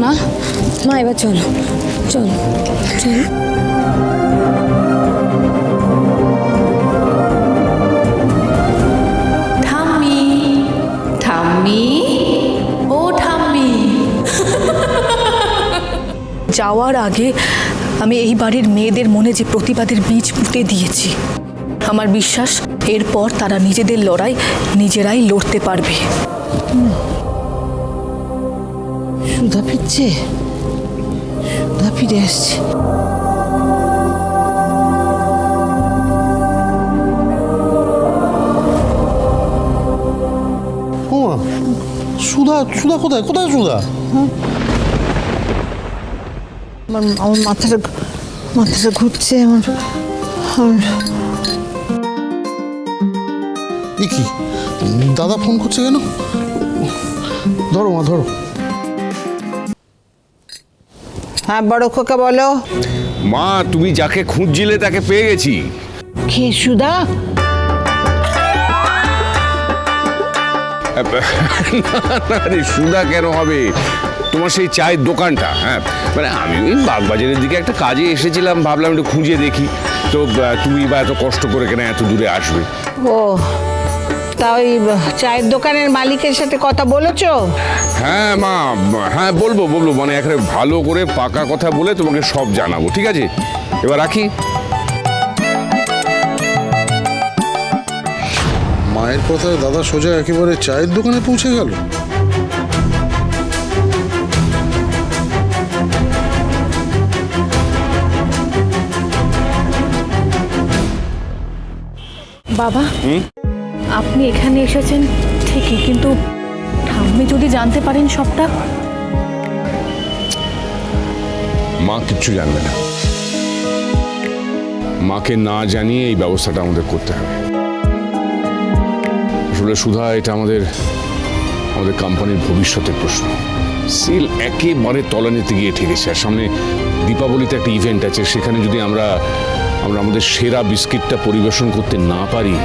মা মা এবার চলো। চলো চলো। ঠাম্মি। ঠাম্মি? ও ঠাম্মি। যাওয়ার আগে আমি এই বাড়ির মেয়েদের মনে যে প্রতিবাদের বীজ পুঁতে দিয়েছি আমার বিশ্বাস এরপর তারা নিজেদের লড়াই নিজেরাই লড়তে পারবে। সুধা ফিরছে সুধা ফিরে আসছে। সুধা সুধা কোথায়? কোথায় সুধা? আমার আমার মাথাটা মাথাটা ঘুরছে আমার আমার। কি? দাদা ফোন করছে কেন? ধরো মা ধরো। হ্যাঁ বড় খোকা বলো। মা তুমি যাকে খুঁজছিলে তাকে পেয়ে গেছি। কে সুধা আরে সুধা কেন হবে? তোমার সেই চায়ের দোকানটা হ্যাঁ? মানে আমি ওই বাগবাজারের দিকে একটা কাজে এসেছিলাম ভাবলাম একটু খুঁজে দেখি। তো তুমি বা এত কষ্ট করে কেন এত দূরে আসবে? ও তা ওই চায়ের দোকানের মালিকের সাথে কথা বলেছ? হ্যাঁ মা হ্যাঁ বলব বলব মানে এখানে ভালো করে পাকা কথা বলে তোমাকে সব জানাব ঠিক আছে? এবার রাখি। মায়ের কথায় দাদা সোজা একেবারে চায়ের দোকানে পৌঁছে গেল। বাবা আপনি এখানে এসেছেন ঠিকই, কিন্তু ঠাম্মি যদি জানতে পারেন সবটা? মা কিচ্ছু জানবে না। মাকে না জানিয়ে এই ব্যবস্থাটা আমাদের করতে হবে। আসলে সুধা, এটা আমাদের আমাদের কোম্পানির ভবিষ্যতের প্রশ্ন। সেল একেবারে তলানিতে গিয়ে ঠেকেছে আর সামনে দীপাবলিতে একটা ইভেন্ট আছে, সেখানে যদি আমরা আমরা আমাদের সেরা বিস্কিটটা পরিবেশন করতে না পারি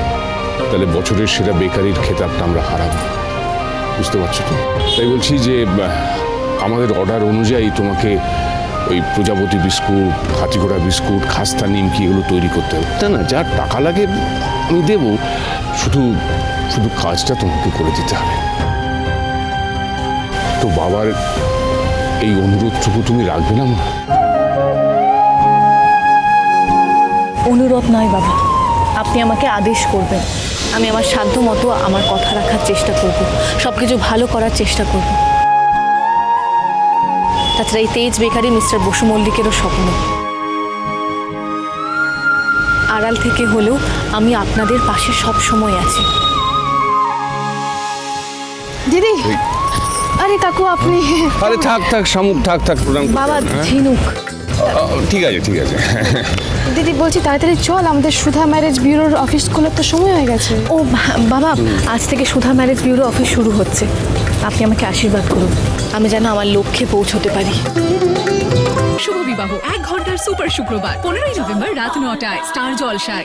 তাহলে বছরের সেরা বেকারির খেতাবটা আমরা হারাবো। বুঝতে পারছ তো? তাই বলছি যে আমাদের অর্ডার অনুযায়ী তোমাকে ওই প্রজাপতি বিস্কুট, হাতিঘোড়া বিস্কুট, খাস্তা, নিমকি এগুলো তৈরি করতে হবে। তা না, যা টাকা লাগে আমি দেবো, শুধু শুধু কাজটা তোমাকে করে দিতে হবে। তো বাবার এই অনুরোধটুকু তুমি রাখবে না অনুরোধ নয় বাবা। আপনি আমাকে আদেশ করবেন। আমি আমার সাধ্য মতো আমার কথা রাখার চেষ্টা করব। সব কিছু ভালো করার চেষ্টা করব। তাছাড়া এই তেজ বেকারি মিস্টার বসু মল্লিকেরও স্বপ্ন। আড়াল থেকে হলেও আমি আপনাদের পাশে সব সময় আছি। দিদি আরে কাকু আপনি আরে থাক থাক শামুক থাক থাক প্রণাম বাবা হ্যাঁ? ঝিনুক। ঠিক আছে ঠিক আছে। দিদি বলছি তাড়াতাড়ি চল আমাদের সুধা ম্যারেজ ব্যুরোর অফিস খোলার তো সময় হয়ে গেছে। ও বা- বাবা আজ থেকে সুধা ম্যারেজ ব্যুরো অফিস শুরু হচ্ছে। আপনি আমাকে আশীর্বাদ করুন। আমি যেন আমার লক্ষ্যে পৌঁছতে পারি। শুভ বিবাহ এক ঘণ্টার সুপার শুক্রবার পনেরোই নভেম্বর রাত নটায় স্টার জলসায়